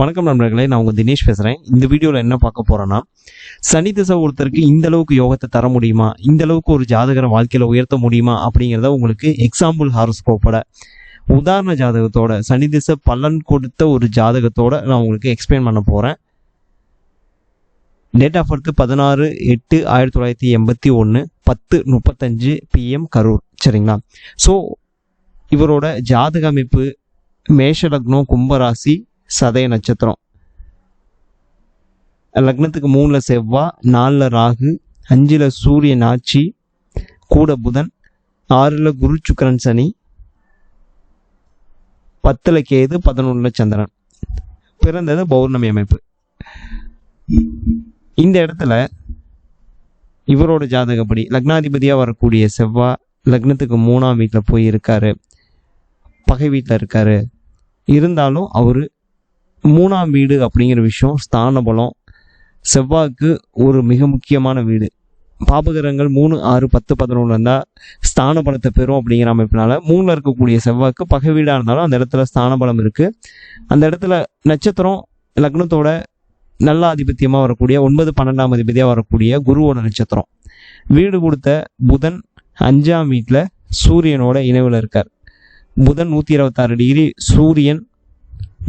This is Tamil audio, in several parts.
வணக்கம் நண்பர்களே நான் உங்கள் தினேஷ் பேசுகிறேன் இந்த வீடியோவில் என்ன பார்க்க போகிறேன்னா சனி திசை ஒருத்தருக்கு இந்த அளவுக்கு யோகத்தை தர முடியுமா? இந்த அளவுக்கு ஒரு ஜாதகரை வாழ்க்கையில் உயர்த்த முடியுமா? அப்படிங்கிறத உங்களுக்கு எக்ஸாம்பிள் ஹாரோஸ்கோப்போட உதாரண ஜாதகத்தோட சனி திசை பலன் கொடுத்த ஒரு ஜாதகத்தோட நான் உங்களுக்கு எக்ஸ்பிளைன் பண்ண போகிறேன் டேட் ஆஃப் பர்த் பதினாறு எட்டு ஆயிரத்தி தொள்ளாயிரத்தி எண்பத்தி ஒன்று பத்து முப்பத்தஞ்சு பிஎம் கரூர். சரிங்களா? ஸோ இவரோட ஜாதக அமைப்பு மேஷ லக்னம் கும்பராசி சதய நட்சத்திரம். லக்னத்துக்கு மூணில் செவ்வாய் நாலில் ராகு அஞ்சில் சூரியன் ஆட்சி கூட புதன் ஆறில் குரு சுக்கரன் சனி பத்தில் கேது பதினொன்றில் சந்திரன். பிறந்தது பௌர்ணமி அமைப்பு. இந்த இடத்துல இவரோட ஜாதகப்படி லக்னாதிபதியாக வரக்கூடிய செவ்வாய் லக்னத்துக்கு மூணாம் வீட்டில் போய் இருக்காரு பகை வீட்டில் இருக்காரு. இருந்தாலும் அவர் மூணாம் வீடு அப்படிங்கிற விஷயம் ஸ்தான பலம் செவ்வாய்க்கு ஒரு மிக முக்கியமான வீடு. பாபகிரகங்கள் மூணு ஆறு பத்து பதினொன்று இருந்தால் ஸ்தான பலத்தை பெறும் அப்படிங்கிற அமைப்பினால மூணில் இருக்கக்கூடிய செவ்வாய்க்கு பகை வீடாக இருந்தாலும் அந்த இடத்துல ஸ்தான பலம் இருக்குது அந்த இடத்துல நட்சத்திரம் லக்னத்தோட நல்ல ஆதிபத்தியமாக வரக்கூடிய ஒன்பது பன்னெண்டாம் அதிபதியாக வரக்கூடிய குருவோட நட்சத்திரம். வீடு கொடுத்த புதன் அஞ்சாம் வீட்டில் சூரியனோட இணைவில் இருக்கார். புதன் நூற்றி இருபத்தாறு டிகிரி சூரியன்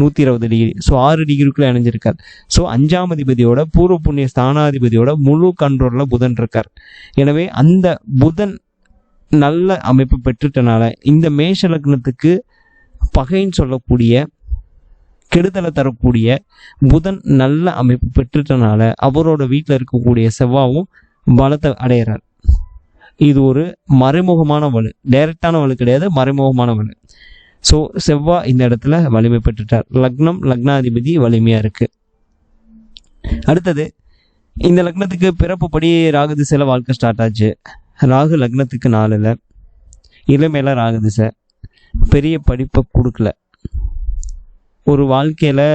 நூற்றி இருபது டிகிரி ஸோ ஆறு டிகிரிக்குள்ளே இணைஞ்சிருக்கார். ஸோ அஞ்சாம் அதிபதியோட பூர்வ புண்ணிய ஸ்தானாதிபதியோட முழு கண்ட்ரோலில் புதன் இருக்கார். எனவே அந்த புதன் நல்ல அமைப்பு பெற்றுட்டனால இந்த மேஷ லக்னத்துக்கு பகைன்னு சொல்லக்கூடிய கெடுதலை தரக்கூடிய புதன் நல்ல அமைப்பு பெற்றுட்டனால அவரோட வீட்டில் இருக்கக்கூடிய செவ்வாவும் பலத்தை அடையிறார். இது ஒரு மறைமுகமான வலு. டைரக்டான வலு கிடையாது மறைமுகமான வலு. ஸோ செவ்வாய் இந்த இடத்துல வலிமை பெற்றுட்டார். லக்னம் லக்னாதிபதி வலிமையாக இருக்கு. அடுத்தது இந்த லக்னத்துக்கு பிறப்புப்படி ராகு திசையில் வாழ்க்கை ஸ்டார்ட் ஆச்சு. ராகு லக்னத்துக்கு நாலில் இளமையில ராகு திசை. பெரிய படிப்பை கொடுக்கல. ஒரு வாழ்க்கையில்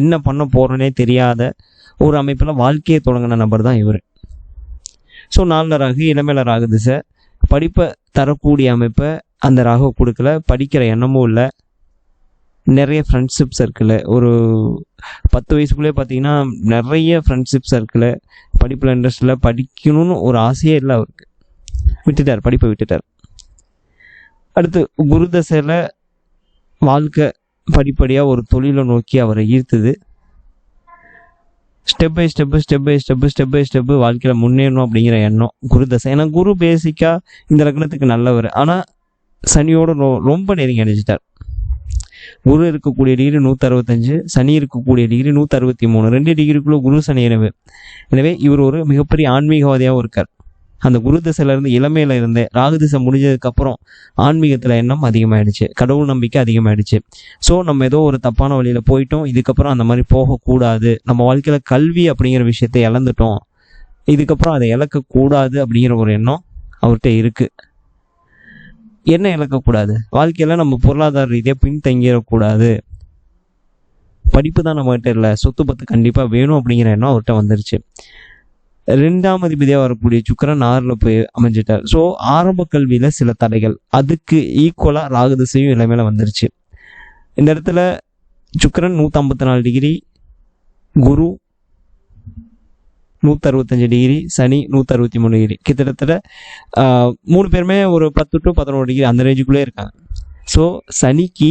என்ன பண்ண போகிறோன்னே தெரியாத ஒரு அமைப்பில் வாழ்க்கையை தொடங்கின நபர் தான் இவர். ஸோ நாலில் ராகு இளமையில ராகு திசை. படிப்பை தரக்கூடிய அமைப்பை அந்த ராகு கொடுக்கல படிக்கிற எண்ணமும் இல்லை. நிறைய ஃப்ரெண்ட்ஷிப் சர்க்கிள் ஒரு பத்து வயசுக்குள்ளே பார்த்தீங்கன்னா நிறைய ஃப்ரெண்ட்ஷிப் சர்க்கிள் படிப்பில் இன்ட்ரெஸ்ட் இல்லை. படிக்கணும்னு ஒரு ஆசையே இல்லை அவருக்கு. விட்டுட்டார் படிப்பை விட்டுட்டார். அடுத்து குரு தசையில் வாழ்க்கை படிப்படியாக ஒரு தொழிலை நோக்கி அவரை ஈர்த்துது. Step by step step by step step by step வாழ்க்கையில் முன்னேறணும் அப்படிங்கிற எண்ணம் குரு தசை. ஏன்னா குரு பேசிக்காக இந்த லக்னத்துக்கு நல்லவர். ஆனால் சனியோட ரொ- ரொம்ப நெருங்கி அடைஞ்சிட்டார் குரு இருக்கக்கூடிய டிகிரி நூற்றி அறுபத்தஞ்சு சனி இருக்கக்கூடிய டிகிரி நூற்றி அறுபத்தி மூணு ரெண்டு டிகிரிக்குள்ளே குரு சனி எனவே எனவே இவர் ஒரு மிகப்பெரிய ஆன்மீகவாதியாகவும் இருக்கார். அந்த குரு திசையிலேருந்து இளமையில இருந்தே ராகு திசை முடிஞ்சதுக்கப்புறம் ஆன்மீகத்தில் எண்ணம் அதிகமாயிடுச்சு. கடவுள் நம்பிக்கை அதிகமாயிடுச்சு. ஸோ நம்ம ஏதோ ஒரு தப்பான வழியில் போயிட்டோம். இதுக்கப்புறம் அந்த மாதிரி போகக்கூடாது. நம்ம வாழ்க்கையில் கல்வி அப்படிங்கிற விஷயத்தை இழந்துட்டோம். இதுக்கப்புறம் அதை இழக்கக்கூடாது அப்படிங்கிற ஒரு எண்ணம் அவர்கிட்ட இருக்குது என்ன இழக்கக்கூடாது? வாழ்க்கையில் நம்ம பொருளாதார ரீதியாக பின்தங்கிடக்கூடாது. படிப்பு தான் நம்மகிட்ட இல்லை. சொத்து பத்து கண்டிப்பாக வேணும் அப்படிங்கிற எண்ணம் அவர்கிட்ட வந்துருச்சு. ரெண்டாம் அதிபதியாக வரக்கூடிய சுக்கரன் ஆறில் போய் அமைஞ்சிட்டார். ஸோ ஆரம்ப கல்வியில் சில தடைகள். அதுக்கு ஈக்குவலாக ராகுதிசையும் இளமையில வந்துருச்சு. இந்த இடத்துல சுக்கரன் நூற்றம்பத்தி நாலு டிகிரி குரு நூற்றி அறுபத்தஞ்சு டிகிரி சனி நூற்றி அறுபத்தி மூணு டிகிரி கிட்டத்தட்ட மூணு பேருமே ஒரு பத்து டு பதினோரு டிகிரி அந்த ரேஞ்சுக்குள்ளே இருக்காங்க. ஸோ சனிக்கு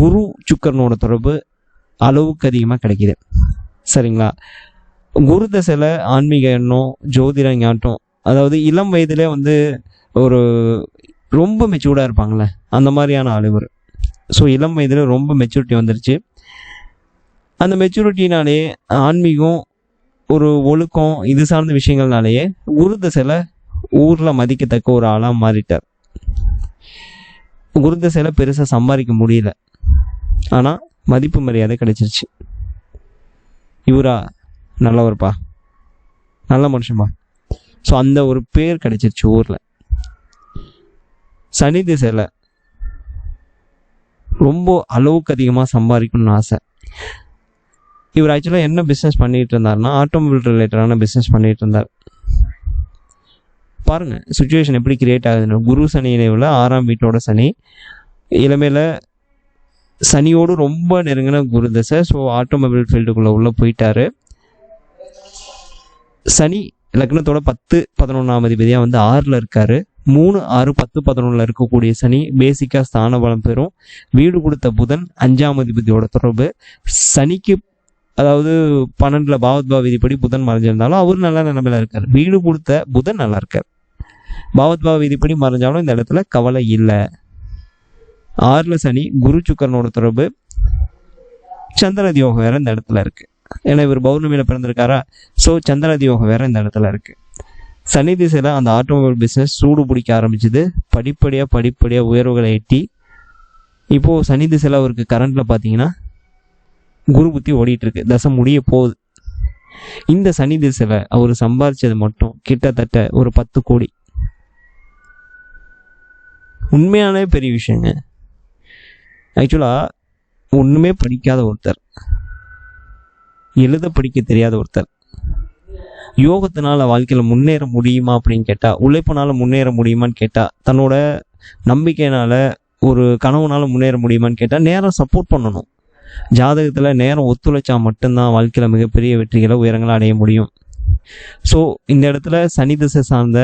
குரு சுக்கரனோட தொடர்பு அளவுக்கு அதிகமாக கிடைக்கிது. சரிங்களா? குரு தசையில் ஆன்மீக எண்ணம் ஜோதிட ஞாட்டம் அதாவது இளம் வயதிலே வந்து ஒரு ரொம்ப மெச்சூர்டாக இருப்பாங்களே அந்த மாதிரியான ஆள் இவர். ஸோ இளம் வயதில் ரொம்ப மெச்சூரிட்டி வந்துருச்சு. அந்த மெச்சூரிட்டினாலே ஆன்மீகம் ஒரு ஒழுக்கம் இது சார்ந்த விஷயங்கள்னாலேயே குரு தசையில் ஊரில் மதிக்கத்தக்க ஒரு ஆளாக மாறிட்டார். குரு தசையில் பெருசாக சம்பாதிக்க முடியல. ஆனால் மதிப்பு மரியாதை கிடைச்சிருச்சு. இவரா நல்லவர்ப்பா? நல்ல மனுஷன்பா ஸோ அந்த ஒரு பேர் கிடைச்சிருச்சு ஊரில். சனி திசையில் ரொம்ப அளவுக்கு அதிகமாக சம்பாதிக்கணும்னு ஆசை. இவர் ஆக்சுவலாக என்ன பிஸ்னஸ் பண்ணிகிட்டு இருந்தாருன்னா ஆட்டோமொபைல் ரிலேட்டடான பிஸ்னஸ் பண்ணிட்டு இருந்தார். பாருங்க சுச்சுவேஷன் எப்படி கிரியேட் ஆகுதுன்னு. குரு சனி இணைவில் ஆறாம் வீட்டோட சனி இளமையில் சனியோடு ரொம்ப நெருங்கின குரு தசை ஸோ ஆட்டோமொபைல் ஃபீல்டுக்குள்ளே உள்ளே போயிட்டாரு. சனி லக்னத்தோட பத்து பதினொன்றாம் அதிபதியாக வந்து ஆறில் இருக்கார். மூணு ஆறு பத்து பதினொன்றில் இருக்கக்கூடிய சனி பேசிக்காக ஸ்தான பலம் பெறும். வீடு கொடுத்த புதன் அஞ்சாம் அதிபதியோட தொடர்பு. சனிக்கு அதாவது பன்னெண்டில் பாவத்பா விதிப்படி புதன் மறைஞ்சிருந்தாலும் அவர் நல்ல நிலமையில இருக்கார். வீடு கொடுத்த புதன் நல்லா இருக்கார். பாவத்பா விதிப்படி மறைஞ்சாலும் இந்த இடத்துல கவலை இல்லை. ஆறில் சனி குரு சுக்கரனோட தொடர்பு. சந்திரதி யோகம் வேற இந்த இடத்துல இருக்கு. ஏன்னா இவர் பௌர்ணமியில பிறந்திருக்காரா? ஸோ சந்திரதி யோகம் வேற இந்த இடத்துல இருக்கு. சனி திசையில் அந்த ஆட்டோமொபைல் பிஸ்னஸ் சூடு பிடிக்க ஆரம்பிச்சது. படிப்படியாக படிப்படியாக உயர்வுகளை எட்டி இப்போது சனி திசையில் அவருக்கு கரண்டில் பார்த்தீங்கன்னா குரு புத்தி ஓடிட்டு இருக்கு தசை முடிய போகுது. இந்த சனி திசையில் அவர் சம்பாதிச்சது மட்டும் கிட்டத்தட்ட ஒரு பத்து கோடி. உண்மையான பெரிய விஷயங்க. ஆக்சுவலாக ஒன்றுமே படிக்காத ஒருத்தர். எழுத படிக்க தெரியாத ஒருத்தர். யோகத்தினால வாழ்க்கையில் முன்னேற முடியுமா அப்படின்னு கேட்டால் உழைப்பினால முன்னேற முடியுமான்னு கேட்டால் தன்னோட நம்பிக்கையினால ஒரு கனவுனால முன்னேற முடியுமான்னு கேட்டால் நேரம் சப்போர்ட் பண்ணணும். ஜாதகத்தில் நேரம் ஒத்துழைச்சா மட்டும்தான் வாழ்க்கையில் மிகப்பெரிய வெற்றிகளை உயரங்களை அடைய முடியும். ஸோ இந்த இடத்துல சனி திசை சார்ந்த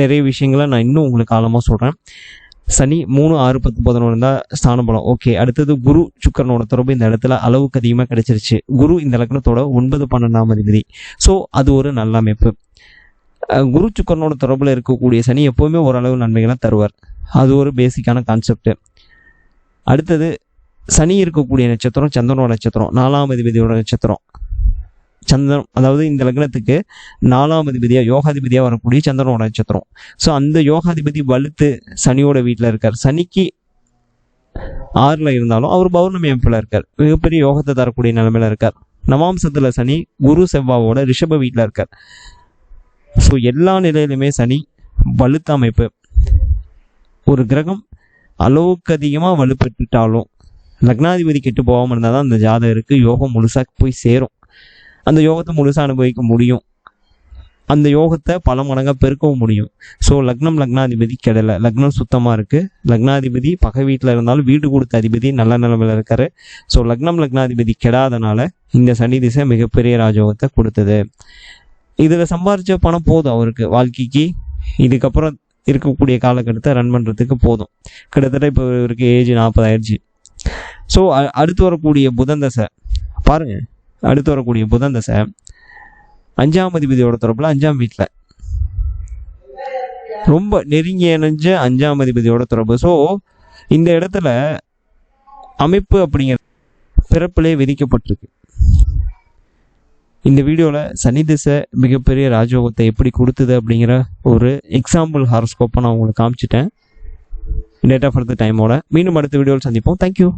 நிறைய விஷயங்களை நான் இன்னும் உங்களுக்கு ஆழமாக சொல்கிறேன் சனி மூணு ஆறு பத்து பதினொன்று தான் ஸ்தானம் பலம். ஓகே அடுத்தது குரு சுக்கரனோட தொடர்பு இந்த இடத்துல அளவுக்கு அதிகமாக கிடைச்சிருச்சு. குரு இந்த லக்னத்தோட ஒன்பது பன்னெண்டாம் அதிபதி. ஸோ அது ஒரு நல்ல அமைப்பு. குரு சுக்கரனோட தொடர்பில் இருக்கக்கூடிய சனி எப்போவுமே ஓரளவு நன்மைகளை தருவார். அது ஒரு பேசிக்கான கான்செப்ட் அடுத்தது சனி இருக்கக்கூடிய நட்சத்திரம் சந்திரனோட நட்சத்திரம் நாலாம் அதிபதியோட நட்சத்திரம். சந்திரன் அதாவது இந்த லக்னத்துக்கு நாலாம் அதிபதியாக யோகாதிபதியாக வரக்கூடிய சந்திரனோட நட்சத்திரம். ஸோ அந்த யோகாதிபதி வலுத்து சனியோட வீட்டில் இருக்கார். சனிக்கு ஆறில் இருந்தாலும் அவர் பௌர்ணமி அமைப்பில் இருக்கார். மிகப்பெரிய யோகத்தை தரக்கூடிய நிலைமையில இருக்கார். நவாம்சத்தில் சனி குரு செவ்வாவோட ரிஷப வீட்டில் இருக்கார். ஸோ எல்லா நிலையிலுமே சனி வலுத்த அமைப்பு. ஒரு கிரகம் அளவுக்கு அதிகமாக வலுப்பெற்றுட்டாலும் லக்னாதிபதி கெட்டு போகாமல் இருந்தால் தான் அந்த ஜாதகருக்கு யோகம் முழுசாக போய் சேரும். அந்த யோகத்தை முழுசாக அனுபவிக்க முடியும். அந்த யோகத்தை பல மடங்காக பெருக்கவும் முடியும். ஸோ லக்னம் லக்னாதிபதி கெடலை. லக்னம் சுத்தமாக இருக்குது லக்னாதிபதி பகை வீட்டில் இருந்தாலும் வீடு கொடுத்த அதிபதி நல்ல நிலமையில் இருக்காரு. ஸோ லக்னம் லக்னாதிபதி கெடாதனால இந்த சனி திசை மிகப்பெரிய ராஜயோகத்தை கொடுத்தது. இதில் சம்பாரிச்ச பணம் போதும் அவருக்கு வாழ்க்கைக்கு. இதுக்கப்புறம் இருக்கக்கூடிய காலகட்டத்தை ரன் பண்ணுறதுக்கு போதும். கிட்டத்தட்ட இப்போ இவருக்கு ஏஜ் நாற்பதாயிடுச்சு ஸோ அடுத்து வரக்கூடிய புதன் தசை பாருங்க. அடுத்து வரக்கூடிய புதன் தசை அஞ்சாம் அதிபதியோட தொடர்பில் அஞ்சாம் வீட்டில் ரொம்ப நெருங்கிய இணைஞ்ச அஞ்சாம் அதிபதியோட தொடர்பு. ஸோ இந்த இடத்துல அமைப்பு அப்படிங்கிற பிறப்பிலே விதிக்கப்பட்டிருக்கு. இந்த வீடியோவில் சனி திசை மிகப்பெரிய ராஜயோகத்தை எப்படி கொடுத்தது அப்படிங்கிற ஒரு எக்ஸாம்பிள் ஹாரோஸ்கோப்பை நான் உங்களுக்கு காமிச்சிட்டேன். டேட் ஆஃப் த டைமோட மீண்டும் அடுத்த வீடியோவில் சந்திப்போம். தேங்க்யூ